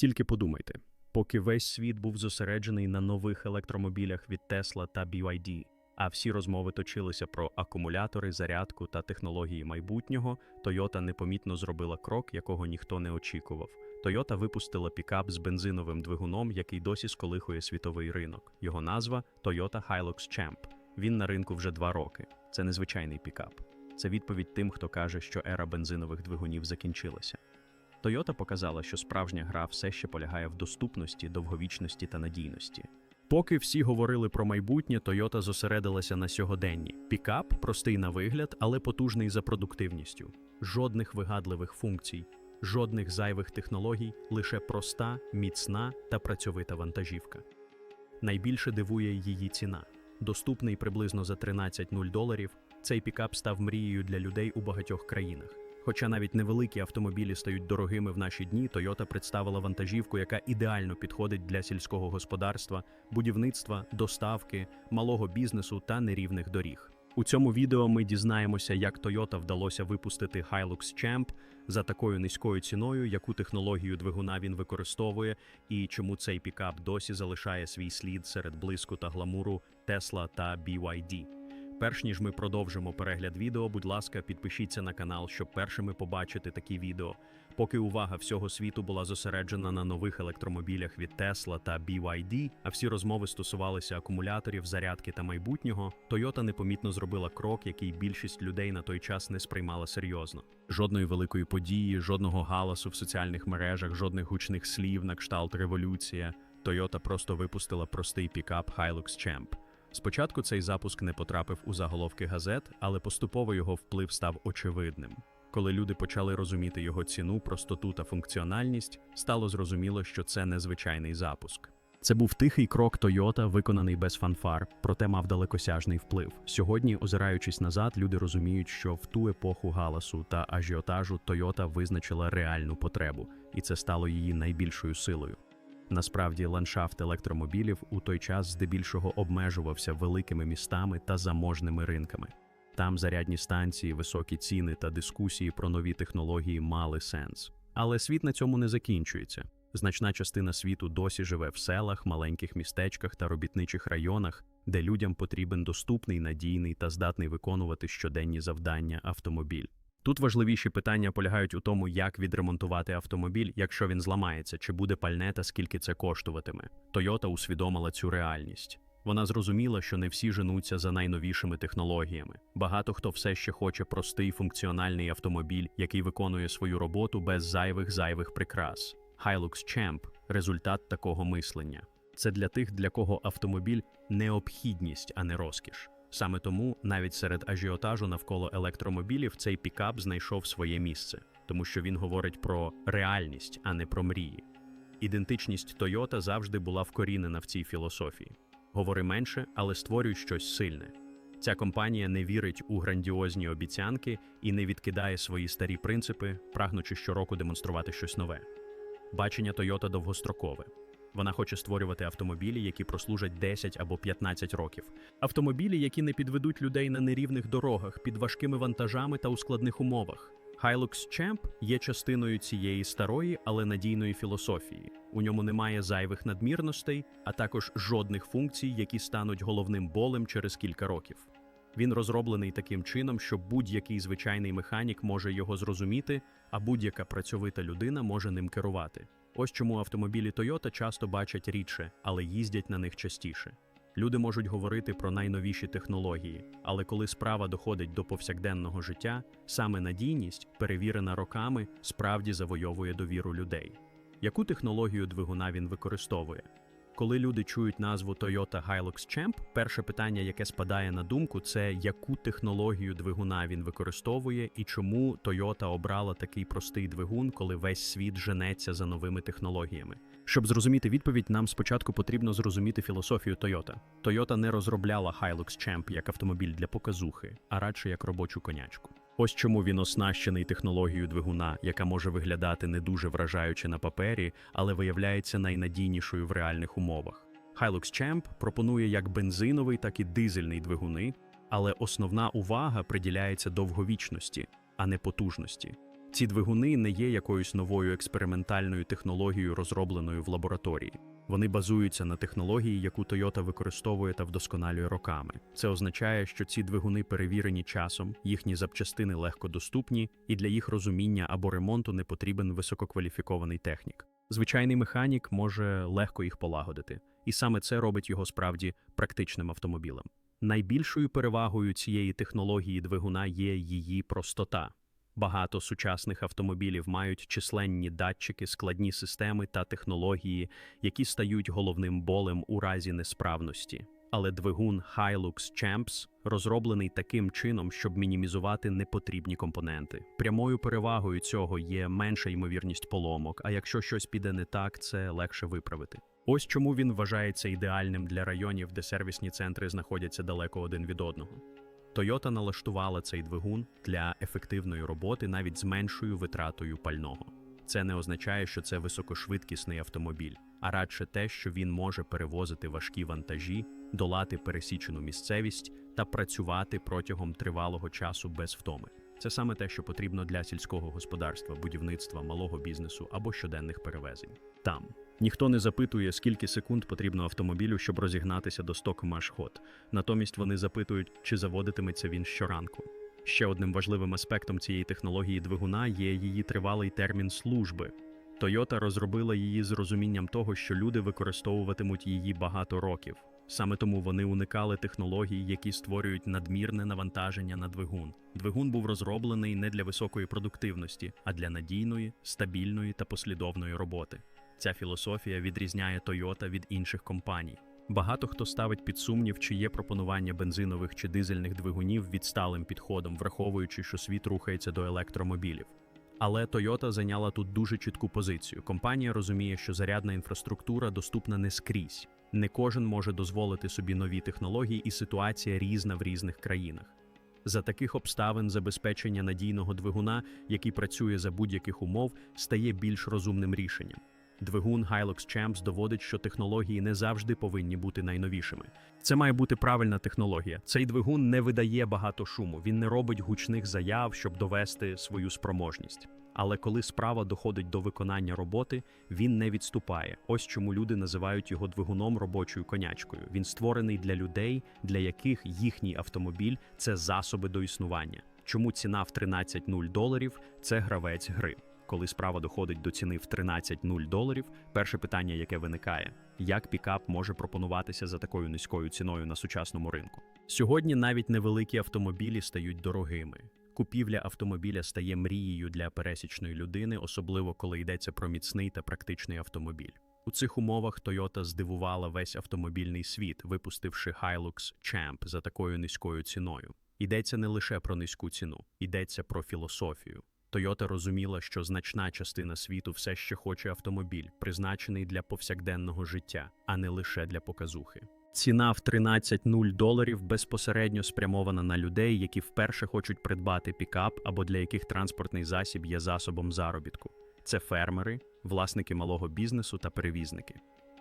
Тільки подумайте, поки весь світ був зосереджений на нових електромобілях від Tesla та BYD, а всі розмови точилися про акумулятори, зарядку та технології майбутнього, Toyota непомітно зробила крок, якого ніхто не очікував. Toyota випустила пікап з бензиновим двигуном, який досі сколихує світовий ринок. Його назва Toyota Hilux Champ. Він на ринку вже два роки. Це незвичайний пікап. Це відповідь тим, хто каже, що ера бензинових двигунів закінчилася. Toyota показала, що справжня гра все ще полягає в доступності, довговічності та надійності. Поки всі говорили про майбутнє, Toyota зосередилася на сьогоденні. Пікап простий на вигляд, але потужний за продуктивністю. Жодних вигадливих функцій, жодних зайвих технологій, лише проста, міцна та працьовита вантажівка. Найбільше дивує її ціна. Доступний приблизно за 13,0 доларів, цей пікап став мрією для людей у багатьох країнах. Хоча навіть невеликі автомобілі стають дорогими в наші дні, Toyota представила вантажівку, яка ідеально підходить для сільського господарства, будівництва, доставки, малого бізнесу та нерівних доріг. У цьому відео ми дізнаємося, як Toyota вдалося випустити Hilux Champ за такою низькою ціною, яку технологію двигуна він використовує, і чому цей пікап досі залишає свій слід серед блиску та гламуру Tesla та BYD. Перш ніж ми продовжимо перегляд відео, будь ласка, підпишіться на канал, щоб першими побачити такі відео. Поки увага всього світу була зосереджена на нових електромобілях від Tesla та BYD, а всі розмови стосувалися акумуляторів, зарядки та майбутнього, Toyota непомітно зробила крок, який більшість людей на той час не сприймала серйозно. Жодної великої події, жодного галасу в соціальних мережах, жодних гучних слів на кшталт революція. Toyota просто випустила простий пікап Hilux Champ. Спочатку цей запуск не потрапив у заголовки газет, але поступово його вплив став очевидним. Коли люди почали розуміти його ціну, простоту та функціональність, стало зрозуміло, що це незвичайний запуск. Це був тихий крок Toyota, виконаний без фанфар, проте мав далекосяжний вплив. Сьогодні, озираючись назад, люди розуміють, що в ту епоху галасу та ажіотажу Toyota визначила реальну потребу, і це стало її найбільшою силою. Насправді, ландшафт електромобілів у той час здебільшого обмежувався великими містами та заможними ринками. Там зарядні станції, високі ціни та дискусії про нові технології мали сенс. Але світ на цьому не закінчується. Значна частина світу досі живе в селах, маленьких містечках та робітничих районах, де людям потрібен доступний, надійний та здатний виконувати щоденні завдання автомобіль. Тут важливіші питання полягають у тому, як відремонтувати автомобіль, якщо він зламається, чи буде пальне та скільки це коштуватиме. Toyota усвідомила цю реальність. Вона зрозуміла, що не всі женуться за найновішими технологіями. Багато хто все ще хоче простий функціональний автомобіль, який виконує свою роботу без зайвих зайвих прикрас. Hilux Champ – результат такого мислення. Це для тих, для кого автомобіль необхідність, а не розкіш. Саме тому навіть серед ажіотажу навколо електромобілів цей пікап знайшов своє місце, тому що він говорить про реальність, а не про мрії. Ідентичність Toyota завжди була вкорінена в цій філософії. Говори менше, але створюй щось сильне. Ця компанія не вірить у грандіозні обіцянки і не відкидає свої старі принципи, прагнучи щороку демонструвати щось нове. Бачення Toyota довгострокове. Вона хоче створювати автомобілі, які прослужать 10 або 15 років. Автомобілі, які не підведуть людей на нерівних дорогах під важкими вантажами та у складних умовах. Hilux Champ є частиною цієї старої, але надійної філософії. У ньому немає зайвих надмірностей, а також жодних функцій, які стануть головним болем через кілька років. Він розроблений таким чином, що будь-який звичайний механік може його зрозуміти, а будь-яка працьовита людина може ним керувати. Ось чому автомобілі Toyota часто бачать рідше, але їздять на них частіше. Люди можуть говорити про найновіші технології, але коли справа доходить до повсякденного життя, саме надійність, перевірена роками, справді завойовує довіру людей. Яку технологію двигуна він використовує? Коли люди чують назву Toyota Hilux Champ, перше питання, яке спадає на думку, це яку технологію двигуна він використовує і чому Toyota обрала такий простий двигун, коли весь світ женеться за новими технологіями. Щоб зрозуміти відповідь, нам спочатку потрібно зрозуміти філософію Toyota. Toyota не розробляла Hilux Champ як автомобіль для показухи, а радше як робочу конячку. Ось чому він оснащений технологією двигуна, яка може виглядати не дуже вражаюче на папері, але виявляється найнадійнішою в реальних умовах. Hilux Champ пропонує як бензиновий, так і дизельний двигуни, але основна увага приділяється довговічності, а не потужності. Ці двигуни не є якоюсь новою експериментальною технологією, розробленою в лабораторії. Вони базуються на технології, яку Toyota використовує та вдосконалює роками. Це означає, що ці двигуни перевірені часом, їхні запчастини легкодоступні, і для їх розуміння або ремонту не потрібен висококваліфікований технік. Звичайний механік може легко їх полагодити, і саме це робить його справді практичним автомобілем. Найбільшою перевагою цієї технології двигуна є її простота. Багато сучасних автомобілів мають численні датчики, складні системи та технології, які стають головним болем у разі несправності. Але двигун Hilux Champs розроблений таким чином, щоб мінімізувати непотрібні компоненти. Прямою перевагою цього є менша ймовірність поломок, а якщо щось піде не так, це легше виправити. Ось чому він вважається ідеальним для районів, де сервісні центри знаходяться далеко один від одного. Toyota налаштувала цей двигун для ефективної роботи навіть з меншою витратою пального. Це не означає, що це високошвидкісний автомобіль, а радше те, що він може перевозити важкі вантажі, долати пересічену місцевість та працювати протягом тривалого часу без втоми. Це саме те, що потрібно для сільського господарства, будівництва, малого бізнесу або щоденних перевезень. Там ніхто не запитує, скільки секунд потрібно автомобілю, щоб розігнатися до стоку Машхот. Натомість вони запитують, чи заводитиметься він щоранку. Ще одним важливим аспектом цієї технології двигуна є її тривалий термін служби. Toyota розробила її з розумінням того, що люди використовуватимуть її багато років. Саме тому вони уникали технологій, які створюють надмірне навантаження на двигун. Двигун був розроблений не для високої продуктивності, а для надійної, стабільної та послідовної роботи. Ця філософія відрізняє Toyota від інших компаній. Багато хто ставить під сумнів, чи є пропонування бензинових чи дизельних двигунів відсталим підходом, враховуючи, що світ рухається до електромобілів. Але Toyota зайняла тут дуже чітку позицію. Компанія розуміє, що зарядна інфраструктура доступна не скрізь. Не кожен може дозволити собі нові технології, і ситуація різна в різних країнах. За таких обставин забезпечення надійного двигуна, який працює за будь-яких умов, стає більш розумним рішенням. Двигун Hilux Champs доводить, що технології не завжди повинні бути найновішими. Це має бути правильна технологія. Цей двигун не видає багато шуму, він не робить гучних заяв, щоб довести свою спроможність. Але коли справа доходить до виконання роботи, він не відступає. Ось чому люди називають його двигуном робочою конячкою. Він створений для людей, для яких їхній автомобіль це засоби до існування. Чому ціна в 13,0 доларів це гравець гри. Коли справа доходить до ціни в 13,0 доларів, перше питання, яке виникає: як пікап може пропонуватися за такою низькою ціною на сучасному ринку? Сьогодні навіть невеликі автомобілі стають дорогими. Купівля автомобіля стає мрією для пересічної людини, особливо коли йдеться про міцний та практичний автомобіль. У цих умовах Toyota здивувала весь автомобільний світ, випустивши Hilux Champ за такою низькою ціною. Йдеться не лише про низьку ціну, йдеться про філософію. Toyota розуміла, що значна частина світу все ще хоче автомобіль, призначений для повсякденного життя, а не лише для показухи. Ціна в 13,0 доларів безпосередньо спрямована на людей, які вперше хочуть придбати пікап або для яких транспортний засіб є засобом заробітку. Це фермери, власники малого бізнесу та перевізники.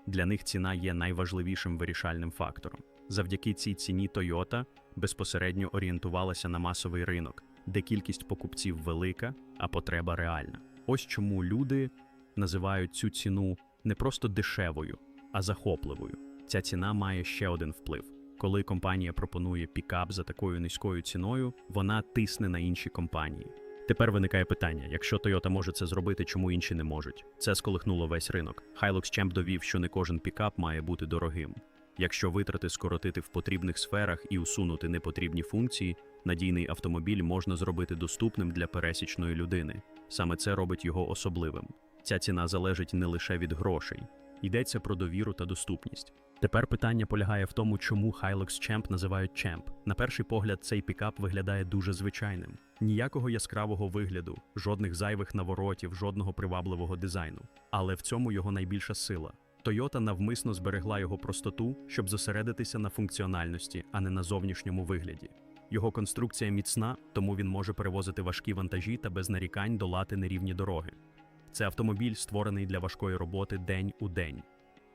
Для них ціна є найважливішим вирішальним фактором. Завдяки цій ціні Toyota безпосередньо орієнтувалася на масовий ринок, де кількість покупців велика, а потреба реальна. Ось чому люди називають цю ціну не просто дешевою, а захопливою. Ця ціна має ще один вплив. Коли компанія пропонує пікап за такою низькою ціною, вона тисне на інші компанії. Тепер виникає питання: якщо Toyota може це зробити, чому інші не можуть? Це сколихнуло весь ринок. Hilux Champ довів, що не кожен пікап має бути дорогим. Якщо витрати скоротити в потрібних сферах і усунути непотрібні функції, надійний автомобіль можна зробити доступним для пересічної людини. Саме це робить його особливим. Ця ціна залежить не лише від грошей, йдеться про довіру та доступність. Тепер питання полягає в тому, чому Hilux Champ називають Champ. На перший погляд, цей пікап виглядає дуже звичайним. Ніякого яскравого вигляду, жодних зайвих наворотів, жодного привабливого дизайну. Але в цьому його найбільша сила. Toyota навмисно зберегла його простоту, щоб зосередитися на функціональності, а не на зовнішньому вигляді. Його конструкція міцна, тому він може перевозити важкі вантажі та без нарікань долати нерівні дороги. Це автомобіль, створений для важкої роботи день у день.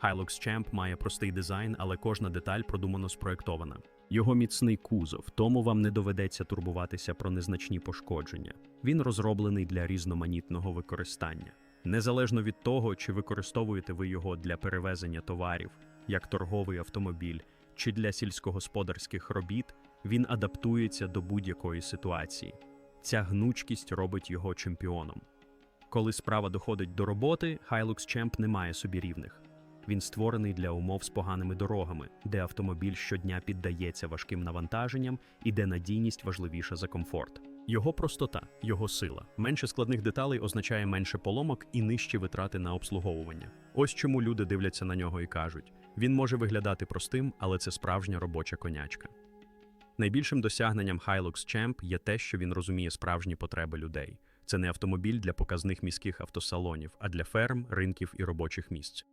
Hilux Champ має простий дизайн, але кожна деталь продумано спроектована. Його міцний кузов, тому вам не доведеться турбуватися про незначні пошкодження. Він розроблений для різноманітного використання. Незалежно від того, чи використовуєте ви його для перевезення товарів, як торговий автомобіль, чи для сільськогосподарських робіт, він адаптується до будь-якої ситуації. Ця гнучкість робить його чемпіоном. Коли справа доходить до роботи, Hilux Champ не має собі рівних. Він створений для умов з поганими дорогами, де автомобіль щодня піддається важким навантаженням і де надійність важливіша за комфорт. Його простота, його сила. Менше складних деталей означає менше поломок і нижчі витрати на обслуговування. Ось чому люди дивляться на нього і кажуть: він може виглядати простим, але це справжня робоча конячка. Найбільшим досягненням Hilux Champ є те, що він розуміє справжні потреби людей. Це не автомобіль для показних міських автосалонів, а для ферм, ринків і робочих місць.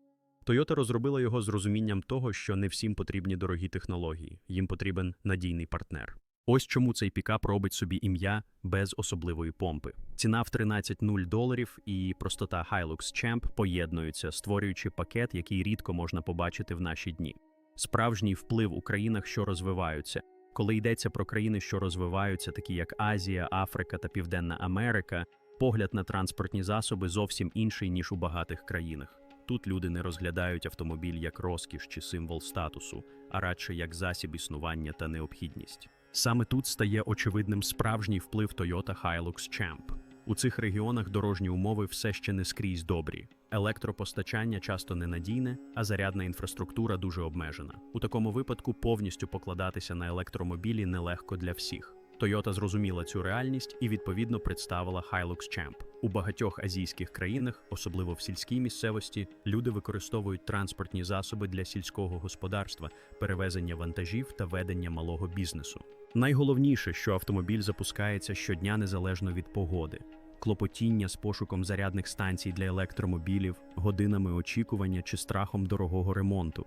Toyota розробила його з розумінням того, що не всім потрібні дорогі технології, їм потрібен надійний партнер. Ось чому цей пікап робить собі ім'я без особливої помпи. Ціна в 13,0 доларів і простота Hilux Champ поєднуються, створюючи пакет, який рідко можна побачити в наші дні. Справжній вплив у країнах, що розвиваються. Коли йдеться про країни, що розвиваються, такі як Азія, Африка та Південна Америка, погляд на транспортні засоби зовсім інший ніж у багатих країнах. Тут люди не розглядають автомобіль як розкіш чи символ статусу, а радше як засіб існування та необхідність. Саме тут стає очевидним справжній вплив Toyota Hilux Champ. У цих регіонах дорожні умови все ще не скрізь добрі. Електропостачання часто ненадійне, а зарядна інфраструктура дуже обмежена. У такому випадку повністю покладатися на електромобілі нелегко для всіх. Toyota зрозуміла цю реальність і відповідно представила Hilux Champ. У багатьох азійських країнах, особливо в сільській місцевості, люди використовують транспортні засоби для сільського господарства, перевезення вантажів та ведення малого бізнесу. Найголовніше, що автомобіль запускається щодня незалежно від погоди. Клопотіння з пошуком зарядних станцій для електромобілів, годинами очікування чи страхом дорогого ремонту.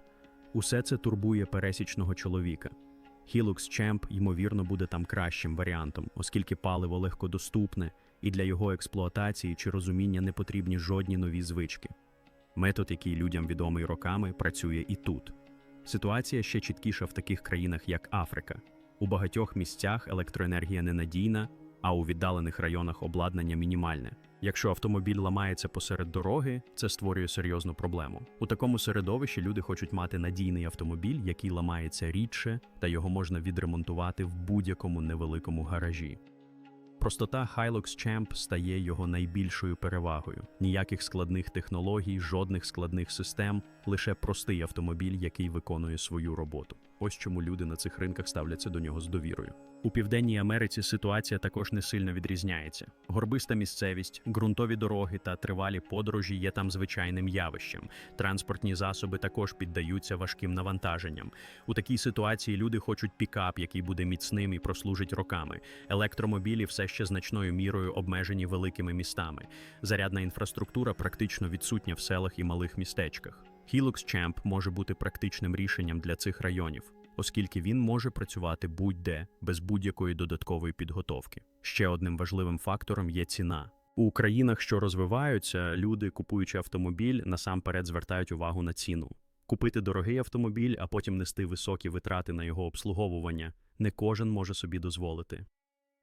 Усе це турбує пересічного чоловіка. Hilux Champ, ймовірно, буде там кращим варіантом, оскільки паливо легкодоступне, і для його експлуатації чи розуміння не потрібні жодні нові звички. Метод, який людям відомий роками, працює і тут. Ситуація ще чіткіша в таких країнах, як Африка. У багатьох місцях електроенергія ненадійна, а у віддалених районах обладнання мінімальне. Якщо автомобіль ламається посеред дороги, це створює серйозну проблему. У такому середовищі люди хочуть мати надійний автомобіль, який ламається рідше, та його можна відремонтувати в будь-якому невеликому гаражі. Простота Hilux Champ стає його найбільшою перевагою. Ніяких складних технологій, жодних складних систем, лише простий автомобіль, який виконує свою роботу. Ось чому люди на цих ринках ставляться до нього з довірою. У південній Америці ситуація також не сильно відрізняється. Горбиста місцевість, ґрунтові дороги та тривалі подорожі є там звичайним явищем. Транспортні засоби також піддаються важким навантаженням. У такій ситуації люди хочуть пікап, який буде міцним і прослужить роками. Електромобілі все ще значною мірою обмежені великими містами. Зарядна інфраструктура практично відсутня в селах і малих містечках. Hilux Champ може бути практичним рішенням для цих районів, оскільки він може працювати будь-де без будь-якої додаткової підготовки. Ще одним важливим фактором є ціна. У країнах, що розвиваються, люди, купуючи автомобіль, насамперед звертають увагу на ціну. Купити дорогий автомобіль, а потім нести високі витрати на його обслуговування, не кожен може собі дозволити.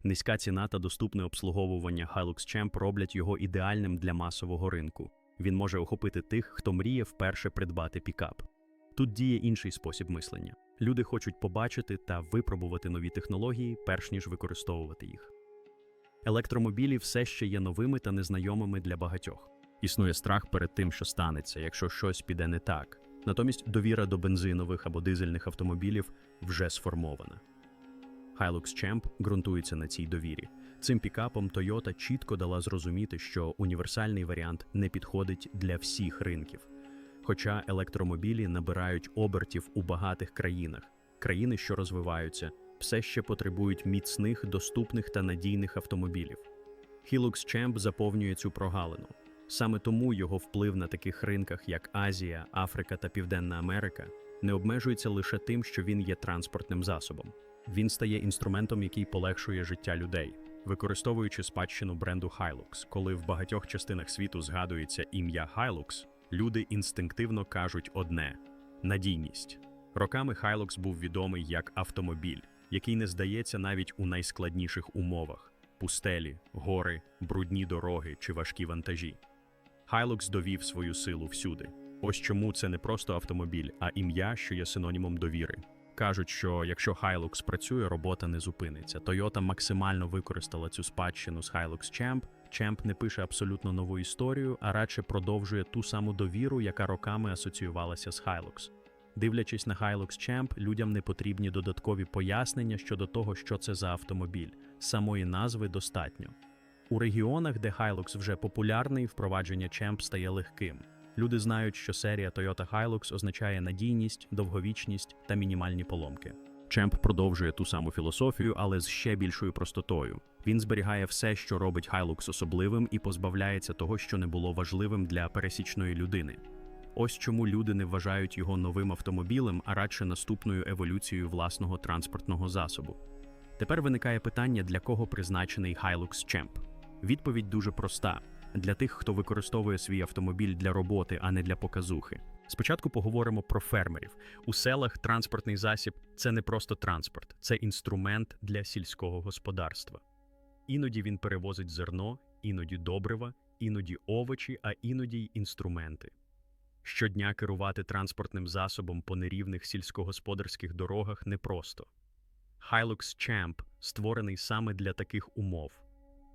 Низька ціна та доступне обслуговування Hilux Champ роблять його ідеальним для масового ринку. Він може охопити тих, хто мріє вперше придбати пікап. Тут діє інший спосіб мислення. Люди хочуть побачити та випробувати нові технології, перш ніж використовувати їх. Електромобілі все ще є новими та незнайомими для багатьох. Існує страх перед тим, що станеться, якщо щось піде не так. Натомість довіра до бензинових або дизельних автомобілів вже сформована. Hilux Champ ґрунтується на цій довірі. Цим пікапом Toyota чітко дала зрозуміти, що універсальний варіант не підходить для всіх ринків. Хоча електромобілі набирають обертів у багатих країнах, країни, що розвиваються, все ще потребують міцних, доступних та надійних автомобілів. Hilux Champ заповнює цю прогалину. Саме тому його вплив на таких ринках, як Азія, Африка та Південна Америка, не обмежується лише тим, що він є транспортним засобом. Він стає інструментом, який полегшує життя людей, використовуючи спадщину бренду Hilux. Коли в багатьох частинах світу згадується ім'я Hilux, Люди інстинктивно кажуть одне надійність. Роками Hilux був відомий як автомобіль, який не здається навіть у найскладніших умовах пустелі, гори, брудні дороги чи важкі вантажі. Hilux довів свою силу всюди. Ось чому це не просто автомобіль, а ім'я, що є синонімом довіри. Кажуть, що якщо Hilux працює, робота не зупиниться. Toyota максимально використала цю спадщину з Hilux Champ. Champ не пише абсолютно нову історію, а радше продовжує ту саму довіру, яка роками асоціювалася з Hilux. Дивлячись на Hilux Champ, людям не потрібні додаткові пояснення щодо того, що це за автомобіль. Самої назви достатньо. У регіонах, де Hilux вже популярний, впровадження Champ стає легким. Люди знають, що серія Toyota Hilux означає надійність, довговічність та мінімальні поломки. Champ продовжує ту саму філософію, але з ще більшою простотою. Він зберігає все, що робить Hilux особливим, і позбавляється того, що не було важливим для пересічної людини. Ось чому люди не вважають його новим автомобілем, а радше наступною еволюцією власного транспортного засобу. Тепер виникає питання, для кого призначений Hilux Champ. Відповідь дуже проста: для тих, хто використовує свій автомобіль для роботи, а не для показухи. Спочатку поговоримо про фермерів. У селах транспортний засіб це не просто транспорт, це інструмент для сільського господарства. Іноді він перевозить зерно, іноді добрива, іноді овочі, а іноді й інструменти. Щодня керувати транспортним засобом по нерівних сільськогосподарських дорогах непросто. Hilux Champ створений саме для таких умов: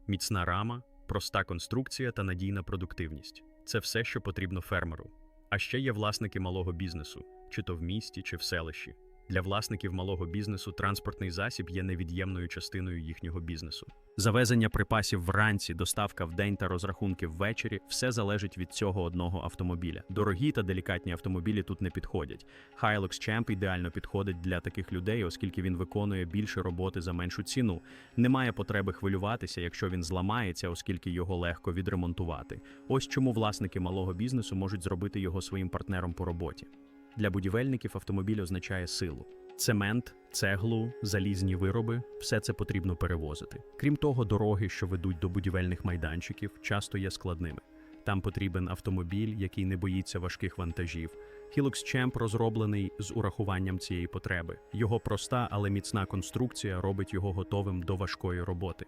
міцна рама, проста конструкція та надійна продуктивність це все, що потрібно фермеру. А ще є власники малого бізнесу, чи то в місті, чи в селищі. Для власників малого бізнесу транспортний засіб є невід'ємною частиною їхнього бізнесу. Завезення припасів вранці, доставка вдень та розрахунки ввечері все залежить від цього одного автомобіля. Дорогі та делікатні автомобілі тут не підходять. Hilux Champ ідеально підходить для таких людей, оскільки він виконує більше роботи за меншу ціну. Немає потреби хвилюватися, якщо він зламається, оскільки його легко відремонтувати. Ось чому власники малого бізнесу можуть зробити його своїм партнером по роботі. Для будівельників автомобіль означає силу. Цемент, цеглу, залізні вироби все це потрібно перевозити. Крім того, дороги, що ведуть до будівельних майданчиків, часто є складними. Там потрібен автомобіль, який не боїться важких вантажів. Hilux Champ розроблений з урахуванням цієї потреби. Його проста, але міцна конструкція робить його готовим до важкої роботи.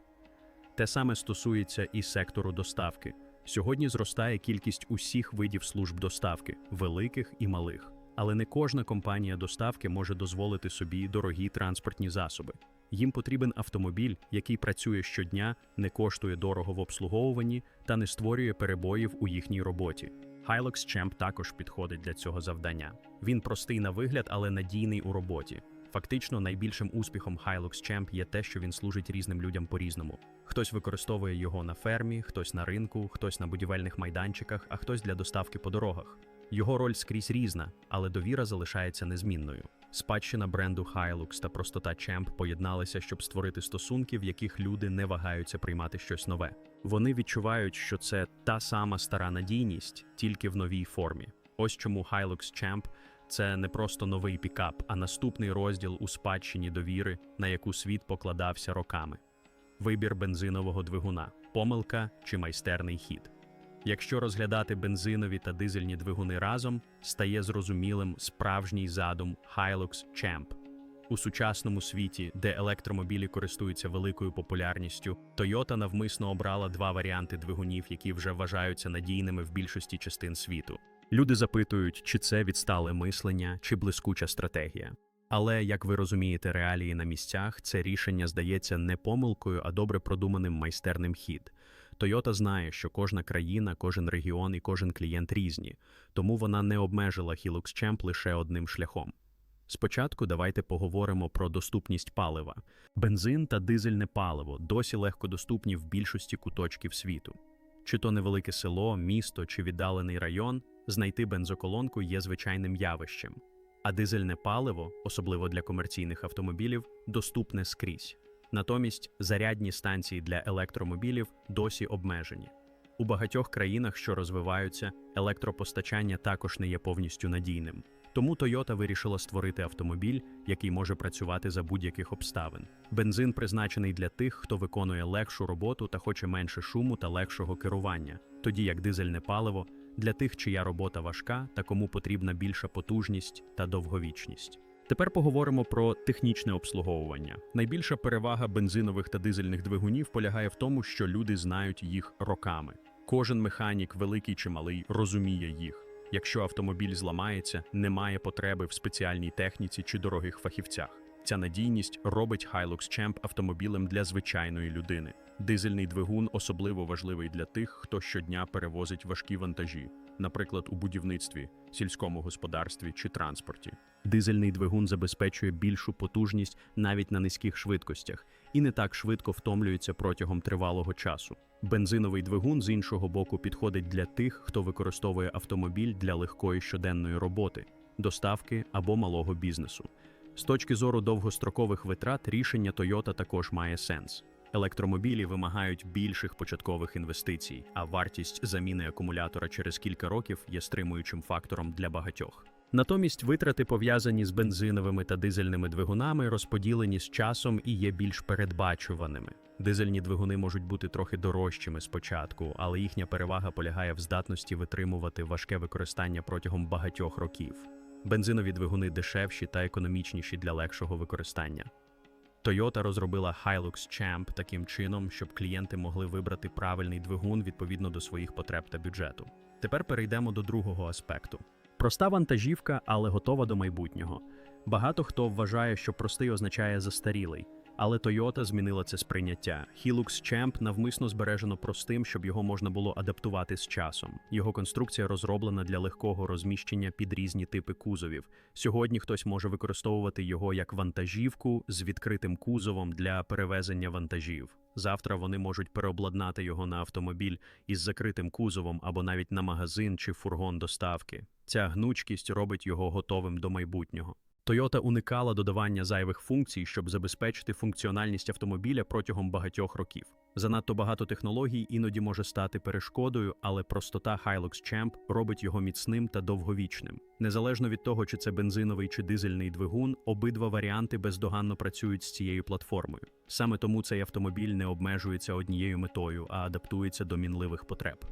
Те саме стосується і сектору доставки. Сьогодні зростає кількість усіх видів служб доставки, великих і малих. Але не кожна компанія доставки може дозволити собі дорогі транспортні засоби. Їм потрібен автомобіль, який працює щодня, не коштує дорого в обслуговуванні та не створює перебоїв у їхній роботі. Hilux Champ також підходить для цього завдання. Він простий на вигляд, але надійний у роботі. Фактично, найбільшим успіхом Hilux Champ є те, що він служить різним людям по-різному. Хтось використовує його на фермі, хтось на ринку, хтось на будівельних майданчиках, а хтось для доставки по дорогах. Його роль скрізь різна, але довіра залишається незмінною. Спадщина бренду Hilux та простота Champ поєдналися, щоб створити стосунки, в яких люди не вагаються приймати щось нове. Вони відчувають, що це та сама стара надійність, тільки в новій формі. Ось чому Hilux Champ – це не просто новий пікап, а наступний розділ у спадщині довіри, на яку світ покладався роками. Вибір бензинового двигуна, помилка чи майстерний хід. Якщо розглядати бензинові та дизельні двигуни разом, стає зрозумілим справжній задум Hilux Champ. У сучасному світі, де електромобілі користуються великою популярністю, Toyota навмисно обрала два варіанти двигунів, які вже вважаються надійними в більшості частин світу. Люди запитують, чи це відстале мислення, чи блискуча стратегія. Але, як ви розумієте, реалії на місцях це рішення здається не помилкою, а добре продуманим майстерним хід. Toyota знає, що кожна країна, кожен регіон і кожен клієнт різні, тому вона не обмежила Hilux Champ лише одним шляхом. Спочатку давайте поговоримо про доступність палива. Бензин та дизельне паливо досі легкодоступні в більшості куточків світу. Чи то невелике село, місто чи віддалений район, знайти бензоколонку є звичайним явищем. А дизельне паливо, особливо для комерційних автомобілів, доступне скрізь. Натомість зарядні станції для електромобілів досі обмежені. У багатьох країнах, що розвиваються, електропостачання також не є повністю надійним. Тому Toyota вирішила створити автомобіль, який може працювати за будь-яких обставин. Бензин призначений для тих, хто виконує легшу роботу та хоче менше шуму та легшого керування, тоді як дизельне паливо для тих, чия робота важка та кому потрібна більша потужність та довговічність. Тепер поговоримо про технічне обслуговування. Найбільша перевага бензинових та дизельних двигунів полягає в тому, що люди знають їх роками. Кожен механік, великий чи малий, розуміє їх. Якщо автомобіль зламається, немає потреби в спеціальній техніці чи дорогих фахівцях. Ця надійність робить Hilux Champ автомобілем для звичайної людини. Дизельний двигун особливо важливий для тих, хто щодня перевозить важкі вантажі, наприклад, у будівництві, сільському господарстві чи транспорті. Дизельний двигун забезпечує більшу потужність навіть на низьких швидкостях і не так швидко втомлюється протягом тривалого часу. Бензиновий двигун з іншого боку підходить для тих, хто використовує автомобіль для легкої щоденної роботи, доставки або малого бізнесу. З точки зору довгострокових витрат рішення Toyota також має сенс. Електромобілі вимагають більших початкових інвестицій, а вартість заміни акумулятора через кілька років є стримуючим фактором для багатьох. Натомість витрати, пов'язані з бензиновими та дизельними двигунами, розподілені з часом і є більш передбачуваними. Дизельні двигуни можуть бути трохи дорожчими спочатку, але їхня перевага полягає в здатності витримувати важке використання протягом багатьох років. Бензинові двигуни дешевші та економічніші для легшого використання. Toyota розробила Hilux Champ таким чином, щоб клієнти могли вибрати правильний двигун відповідно до своїх потреб та бюджету. Тепер перейдемо до другого аспекту. Проста вантажівка, але готова до майбутнього. Багато хто вважає, що простий означає застарілий, але Toyota змінила це сприйняття. Hilux Champ навмисно збережено простим, щоб його можна було адаптувати з часом. Його конструкція розроблена для легкого розміщення під різні типи кузовів. Сьогодні хтось може використовувати його як вантажівку з відкритим кузовом для перевезення вантажів. Завтра вони можуть переобладнати його на автомобіль із закритим кузовом або навіть на магазин чи фургон доставки. Ця гнучкість робить його готовим до майбутнього. Toyota уникала додавання зайвих функцій, щоб забезпечити функціональність автомобіля протягом багатьох років. Занадто багато технологій іноді може стати перешкодою, але простота Hilux Champ робить його міцним та довговічним. Незалежно від того, чи це бензиновий чи дизельний двигун, обидва варіанти бездоганно працюють з цією платформою. Саме тому цей автомобіль не обмежується однією метою, а адаптується до мінливих потреб.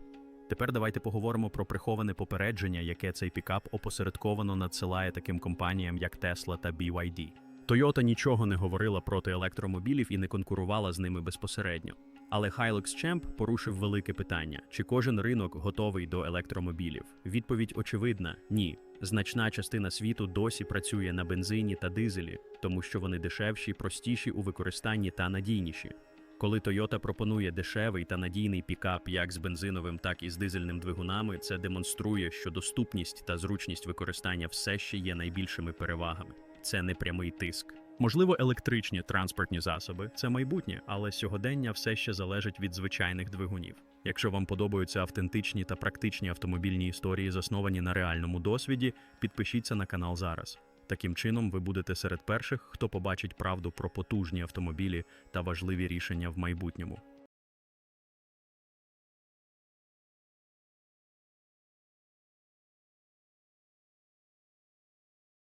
Тепер давайте поговоримо про приховане попередження, яке цей пікап опосередковано надсилає таким компаніям, як Tesla та BYD. Toyota нічого не говорила проти електромобілів і не конкурувала з ними безпосередньо. Але Hilux Champ порушив велике питання: чи кожен ринок готовий до електромобілів? Відповідь очевидна: ні. Значна частина світу досі працює на бензині та дизелі, тому що вони дешевші, простіші у використанні та надійніші. Коли Toyota пропонує дешевий та надійний пікап як з бензиновим, так і з дизельним двигунами, це демонструє, що доступність та зручність використання все ще є найбільшими перевагами. Це не прямий тиск. Можливо, електричні транспортні засоби це майбутнє, але сьогодення все ще залежить від звичайних двигунів. Якщо вам подобаються автентичні та практичні автомобільні історії, засновані на реальному досвіді, підпишіться на канал зараз. Таким чином, ви будете серед перших, хто побачить правду про потужні автомобілі та важливі рішення в майбутньому.